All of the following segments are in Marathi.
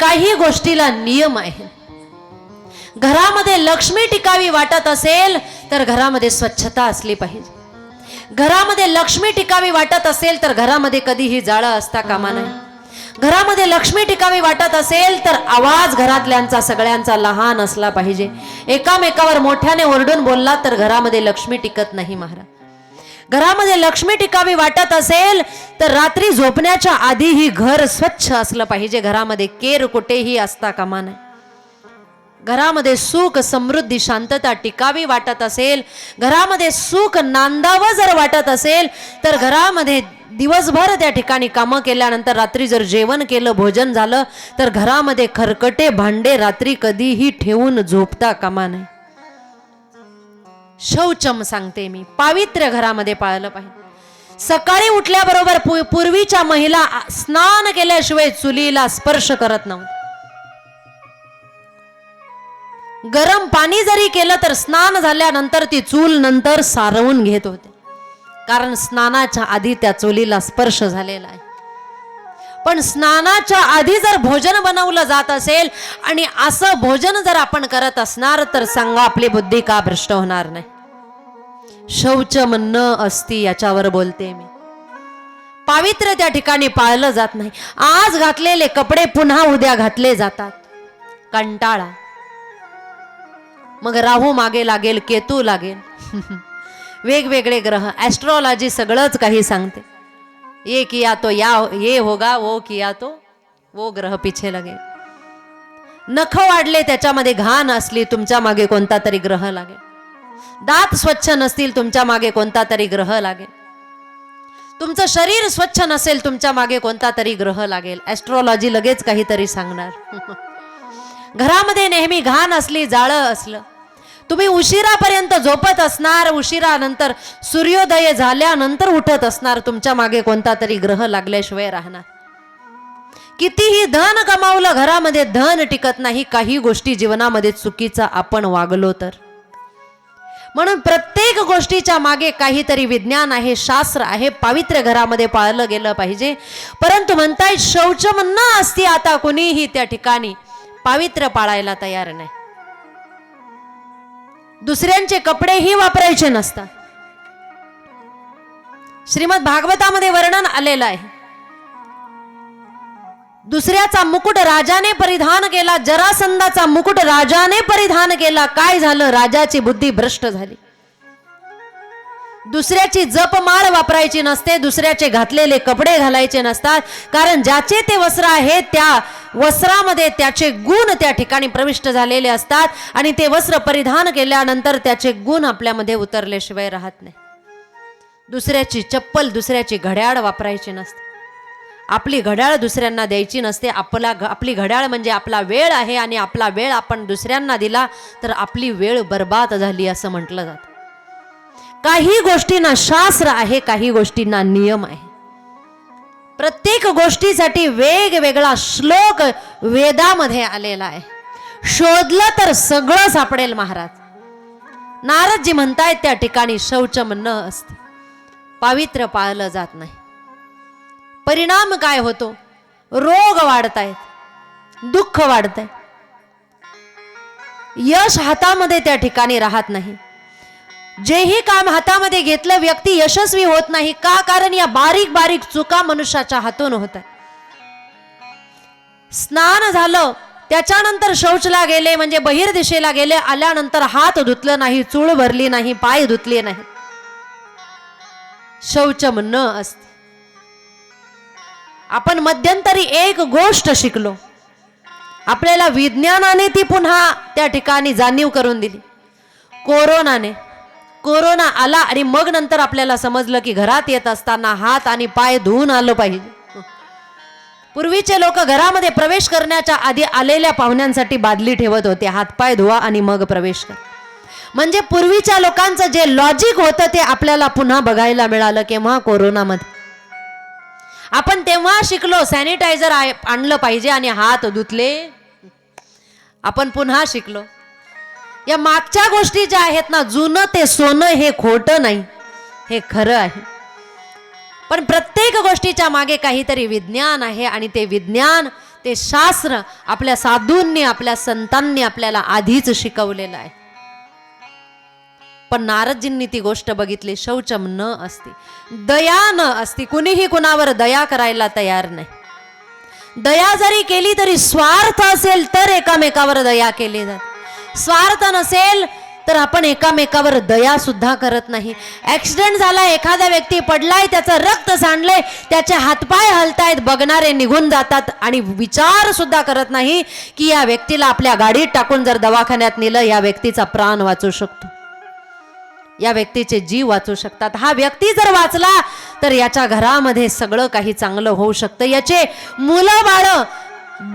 काही गोष्टीला नियम आहे. घरामध्ये लक्ष्मी टिकावी वाटत असेल तर घरामध्ये स्वच्छता असली पाहिजे. घरामध्ये लक्ष्मी टिकावी वाटत असेल तर घरामध्ये कधीही जाळं असता कामा नाही घरामध्ये लक्ष्मी टिकावी वाटत असेल तर आवाज घरातल्यांचा सगळ्यांचा लहान असला पाहिजे. एकामेकावर मोठ्याने ओरडून बोलला तर घरामध्ये लक्ष्मी टिकत नाही महाराज. घरामध्ये लक्ष्मी टिकावी वाटत असेल तर रात्री झोपण्याच्या आधीही घर स्वच्छ असलं पाहिजे. घरामध्ये केर कुठेही असता कामा नये. घरामध्ये सुख समृद्धी शांतता टिकावी वाटत असेल घरामध्ये सुख नांदावं जर वाटत असेल तर घरामध्ये दिवसभर त्या ठिकाणी कामं केल्यानंतर रात्री जर जेवण केलं भोजन झालं तर घरामध्ये खरकटे भांडे रात्री कधीही ठेवून झोपता कामा नये. शौचम सांगते मी. पावित्र्य घरामध्ये पाळलं पाहिजे. सकाळी उठल्याबरोबर पूर्वीच्या महिला स्नान केल्याशिवाय चुलीला स्पर्श करत नव्हत्या. गरम पाणी जरी केलं तर स्नान झाल्यानंतर ती चूल नंतर सारवून घेत होते. कारण स्नानाच्या आधी त्या चुलीला स्पर्श झालेला आहे. पण स्नानाच्या आधी जर भोजन बनवलं जात असेल आणि असं भोजन जर आपण करत असणार तर सांगा आपली बुद्धी का भ्रष्ट होणार नाही? शौच न असती याच्यावर बोलते मी. पावित्र्य त्या ठिकाणी पाळलं जात नाही. आज घातलेले कपडे पुन्हा उद्या घातले जातात. कंटाळा. मग राहू मागे लागेल केतू लागेल. वेगवेगळे ग्रह. ॲस्ट्रॉलॉजी सगळंच काही सांगते. ये किया तो या ये होगा वो किया तो वो ग्रह पिछे लगे. नख वाढले त्याच्यामध्ये घाण असली तुमच्या मागे कोणता तरी ग्रह लागेल. दात स्वच्छ नसतील तुमच्या मागे कोणता तरी ग्रह लागेल. तुमचं शरीर स्वच्छ नसेल तुमच्या मागे कोणता तरी ग्रह लागेल. ॲस्ट्रॉलॉजी लगेच काहीतरी सांगणार. घरामध्ये नेहमी घाण असली जाळं असलं तुम्ही उशिरापर्यंत झोपत असणार उशिरानंतर सूर्योदय झाल्यानंतर उठत असणार. तुमच्या मागे कोणता तरी ग्रह लागल्याशिवाय राहणार. कितीही धन कमावलं घरामध्ये धन टिकत नाही काही गोष्टी जीवनामध्ये चुकीचा आपण वागलो तर. म्हणून प्रत्येक गोष्टीच्या मागे काहीतरी विज्ञान आहे शास्त्र आहे पावित्र्य घरामध्ये पाळलं गेलं पाहिजे. परंतु म्हणताय शौचम न असती आता कुणीही त्या ठिकाणी पावित्र्य पाळायला तयार नाही. दुसऱ्यांचे कपडेही वापरायचे नसतात. श्रीमद भागवतामध्ये वर्णन आलेलं आहे. दुसऱ्याचा मुकुट राजाने परिधान केला जरासंधाचा मुकुट राजाने परिधान केला. काय झालं? राजाची बुद्धी भ्रष्ट झाली. दुसऱ्याची जपमाळ वापरायची नसते दुसऱ्याचे घातलेले कपडे घालायचे नसतात. कारण ज्याचे ते वस्त्र आहे त्या वस्त्रामध्ये त्याचे गुण त्या ठिकाणी प्रविष्ट झालेले असतात. आणि ते वस्त्र परिधान केल्यानंतर त्याचे गुण आपल्यामध्ये उतरल्याशिवाय राहत नाही. दुसऱ्याची चप्पल दुसऱ्याची घड्याळ वापरायची नसते. आपली घड्याळ दुसऱ्यांना द्यायची नसते. आपला घ- आपली घड्याळ म्हणजे आपला वेळ आहे आणि आपला वेळ आपण दुसऱ्यांना दिला तर आपली वेळ बर्बाद झाली असं म्हटलं जातं. काही गोष्टींना शास्त्र आहे काही गोष्टींना नियम आहे. प्रत्येक गोष्टीसाठी वेगवेगळा श्लोक वेदामध्ये आलेला आहे. शोधलं तर सगळं सापडेल महाराज. नारदजी म्हणतायत त्या ठिकाणी शौचम न असते. पावित्र्य पाळलं जात नाही. परिणाम काय होतो? रोग वाढतायत. दुःख वाढतंय. यश हातामध्ये त्या ठिकाणी राहत नाही. जेही काम हातामध्ये घेतलं व्यक्ती यशस्वी होत नाही. का? कारण या बारीक बारीक चुका मनुष्याच्या हातून होत स्नान झालं त्याच्यानंतर शौचला गेले म्हणजे बहिर्दिशेला गेले आल्यानंतर हात धुतलं नाही चूळ भरली नाही पाय धुतले नाही. शौचम न असते. आपण मध्यंतरी एक गोष्ट शिकलो. आपल्याला विज्ञानाने ती पुन्हा त्या ठिकाणी जाणीव करून दिली. कोरोनाने. कोरोना आला आणि मग नंतर आपल्याला समजलं की घरात येत असताना हात आणि पाय धुवून आलं पाहिजे. पूर्वीचे लोक घरामध्ये प्रवेश करण्याच्या आधी आलेल्या पाहुण्यांसाठी बादली ठेवत होते. हातपाय धुवा आणि मग प्रवेश कर. म्हणजे पूर्वीच्या लोकांचं जे लॉजिक होतं ते आपल्याला पुन्हा बघायला मिळालं केव्हा? कोरोनामध्ये. आपण तेव्हा शिकलो सॅनिटायझर आणलं पाहिजे आणि हात धुतले. आपण पुन्हा शिकलो. या मागच्या गोष्टी ज्या आहेत ना जुनं ते सोनं हे खोटं नाही. हे खरं आहे. पण प्रत्येक गोष्टीच्या मागे काहीतरी विज्ञान आहे आणि ते विज्ञान ते शास्त्र आपल्या साधूंनी आपल्या संतांनी आपल्याला आधीच शिकवलेलं आहे. पण नारदजींनी ती गोष्ट बघितली शौचम न असती. दया न असती. कुणीही कुणावर दया करायला तयार नाही. दया जरी केली तरी स्वार्थ असेल तर एकामेकावर दया केली जाते. स्वार्थ नसेल तर आपण एकामेकावर दया सुद्धा करत नाही. ऍक्सिडेंट झाला एखादा व्यक्ती पडलाय त्याचं रक्त सांडलंय त्याचे हातपाय हलतायत बघणारे निघून जातात आणि विचार सुद्धा करत नाही की या व्यक्तीला आपल्या गाडीत टाकून जर दवाखान्यात नेलं या व्यक्तीचा प्राण वाचू शकतो. या व्यक्तीचे जीव वाचू शकतात. हा व्यक्ती जर वाचला तर याच्या घरामध्ये सगळं काही चांगलं होऊ शकतं. याचे मुलं बाळ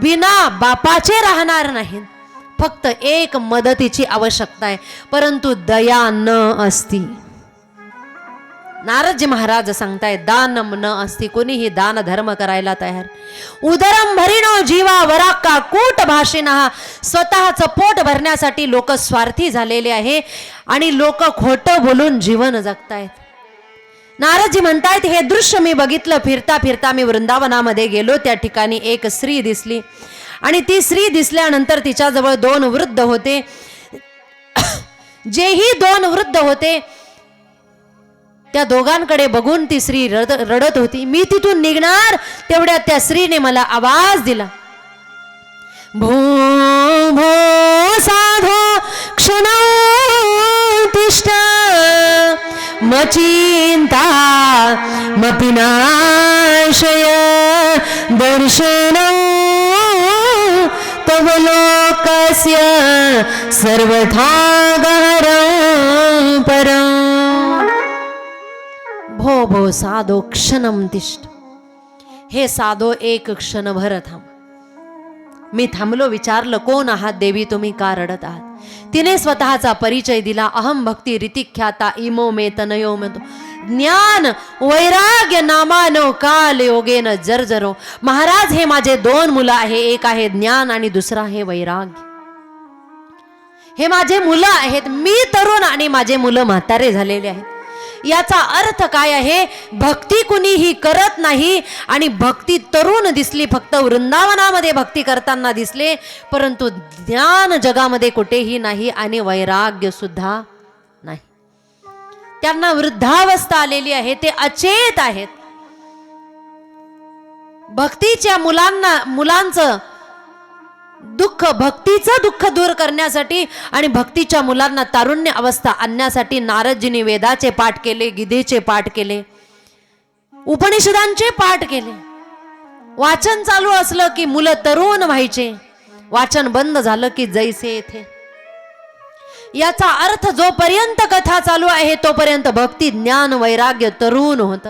बिना बापाचे राहणार नाहीत. फक्त एक मदतीची आवश्यकता आहे. परंतु दया न असती. नारदजी महाराज सांगताय दानम न असती कोणीही दान धर्म करायला तयार. उदरम भरिणो जीवा वराक्का कूट भाषिणा. स्वतःचं पोट भरण्यासाठी लोक स्वार्थी झालेले आहे आणि लोक खोटं बोलून जीवन जगतायत. नारदजी म्हणतायत हे दृश्य मी बघितलं फिरता फिरता मी वृंदावनामध्ये गेलो त्या ठिकाणी एक स्त्री दिसली. आणि ती स्त्री दिसल्यानंतर तिच्याजवळ दोन वृद्ध होते. जेही दोन वृद्ध होते त्या दोघांकडे बघून ती स्त्री रड रडत होती. मी तिथून निघणार तेवढ्या त्या स्त्रीने मला आवाज दिला. भू भो साधो क्षण तिष्ठ. मचिंता मपिनाशय दर्शन लोकस्य सर्वथा गहरं भो भो साधो क्षणम तिष्ठ। हे साधो एक क्षणभर थांब। मी थांबलो विचारलं कोण आहात देवी तुम्ही का रडत आहात? तिने स्वतःचा परिचय दिला अहम भक्ती रितिख्याता इमो मे तनयो मे ज्ञान वैराग्य नामानो काल योगेन जर्जरो। महाराज हे माझे दोन मुलं आहे एक आहे ज्ञान आणि दुसरा आहे वैराग्य। हे माझे मुलं आहेत. मी तरुण आणि माझे मुलं म्हातारे झालेले आहेत. याचा अर्थ काय आहे? भक्ती कुणीही करत नाही आणि भक्ती तरुण दिसली. फक्त वृंदावनामध्ये भक्ती करताना दिसले. परंतु ज्ञान जगामध्ये कुठेही नाही आणि वैराग्य सुद्धा नाही. त्यांना वृद्धावस्था आलेली आहे. ते अचेत आहेत. भक्तीच्या मुलांना मुलांचं दुःख भक्तीचं दुःख दूर करण्यासाठी आणि भक्तीच्या मुलांना तारुण्य अवस्था आणण्यासाठी नारदजीने वेदाचे पाठ केले गीतेचे पाठ केले उपनिषदांचे पाठ केले. वाचन चालू असलं की मुलं तरुण व्हायचे. वाचन बंद झालं की जैसे येथे. याचा अर्थ जोपर्यंत कथा चालू आहे तोपर्यंत भक्ती ज्ञान वैराग्य तरुण होत.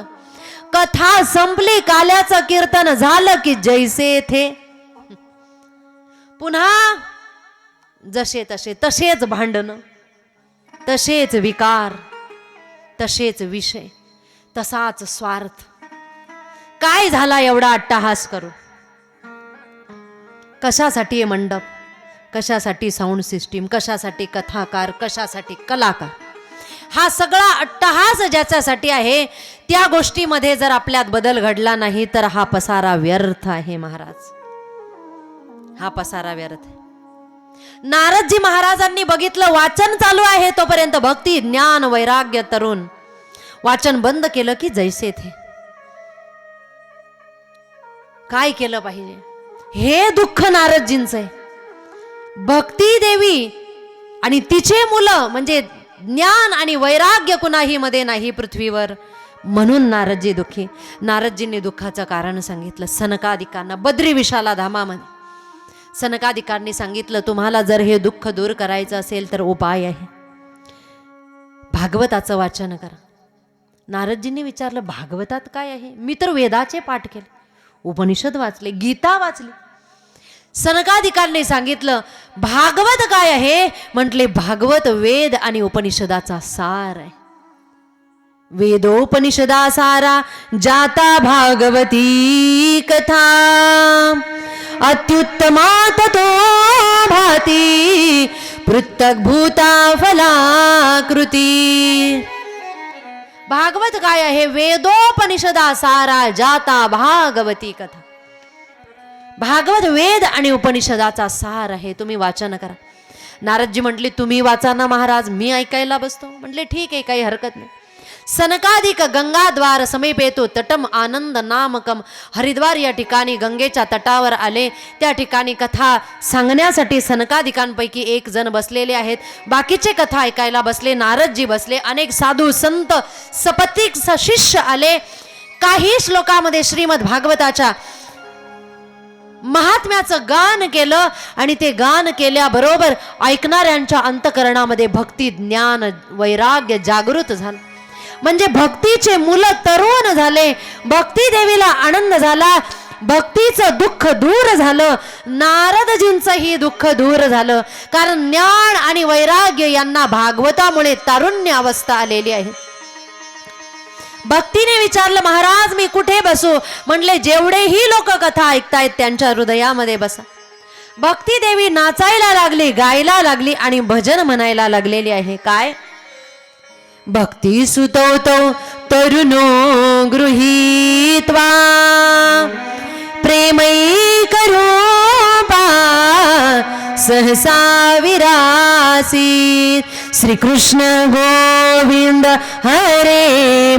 कथा संपली काल्याचं कीर्तन झालं की जैसे थे पुन्हा जसे तसे तसेच भांडणं तसेच विकार तसेच विषय तसाच स्वार्थ. काय झाला एवढा अट्टाहास करू कशासाठी हे मंडप? कशासाठी साऊंड सिस्टीम कशासाठी कथाकार? कशासाठी कलाकार? हा सगळा अट्टहास ज्याच्यासाठी आहे त्या गोष्टीमध्ये जर आपल्यात बदल घडला नाही तर हा पसारा व्यर्थ आहे महाराज. हा पसारा व्यर्थ नारदजी महाराजांनी बघितलं वाचन चालू आहे तोपर्यंत भक्ती ज्ञान वैराग्य तरुण. वाचन बंद केलं की जैसे थे. काय केलं पाहिजे? हे दुःख नारदजींचं आहे. भक्ती देवी आणि तिचे मुलं म्हणजे ज्ञान आणि वैराग्य कुणाही मध्ये नाही पृथ्वीवर. म्हणून नारदजी दुःखी. नारदजींनी दुःखाचं कारण सांगितलं सनकादिकांना बद्री विशाला धामामध्ये सनकादिकांनी सांगितलं तुम्हाला जर हे दुःख दूर करायचं असेल तर उपाय आहे. भागवताचं वाचन करा. नारदजींनी विचारलं भागवतात काय आहे? मी तर वेदाचे पाठ केले उपनिषद वाचले गीता वाचली. सनकाधिकांनी सांगितलं भागवत काय आहे? म्हटले भागवत वेद आणि उपनिषदाचा सार आहे. वेदोपनिषदा सारा जाता भागवती कथा. अत्युत्तमात तो भाती पृथक भूता फलाकृती भागवत काय आहे वेदोपनिषदा सारा जाता भागवती कथा। भागवत वेद आणि उपनिषदाचा सार आहे तुम्ही वाचन करा। नारदजी म्हटले तुम्ही वाचा ना महाराज मी ऐकायला बसतो. म्हटले ठीक आहे काही हरकत नाही. सनकाधिक गंगाद्वार समीपेतो तटम आनंद नामकम हरिद्वार या ठिकाणी गंगेच्या तटावर आले त्या ठिकाणी कथा सांगण्यासाठी सनकाधिकांपैकी एक जण बसलेले आहेत. बाकीचे कथा ऐकायला बसले नारदजी बसले अनेक साधू संत सपतिक शिष्य आले. काही श्लोकामध्ये श्रीमद भागवताच्या महात्म्याचं गान केलं आणि ते गान केल्याबरोबर ऐकणाऱ्यांच्या अंतकरणामध्ये भक्ती ज्ञान वैराग्य जागृत झालं. म्हणजे भक्तीचे मुलं तरुण झाले. भक्ती देवीला आनंद झाला. भक्तीचं दुःख दूर झालं. नारदजींचंही दुःख दूर झालं. कारण ज्ञान आणि वैराग्य यांना भागवतामुळे तारुण्य अवस्था आलेली आहे. भक्तीने विचारलं महाराज मी कुठे बसू? म्हणले जेवढेही लोक कथा ऐकतायत त्यांच्या हृदयामध्ये बसा. भक्ती देवी नाचायला लागली गायला लागली आणि भजन म्हणायला लागलेली आहे. काय? भक्ती सुतवतो तरुणो गृहीत्वा. प्रेमै करूपा सहसा विरासी श्रीकृष्ण गोविंद हरे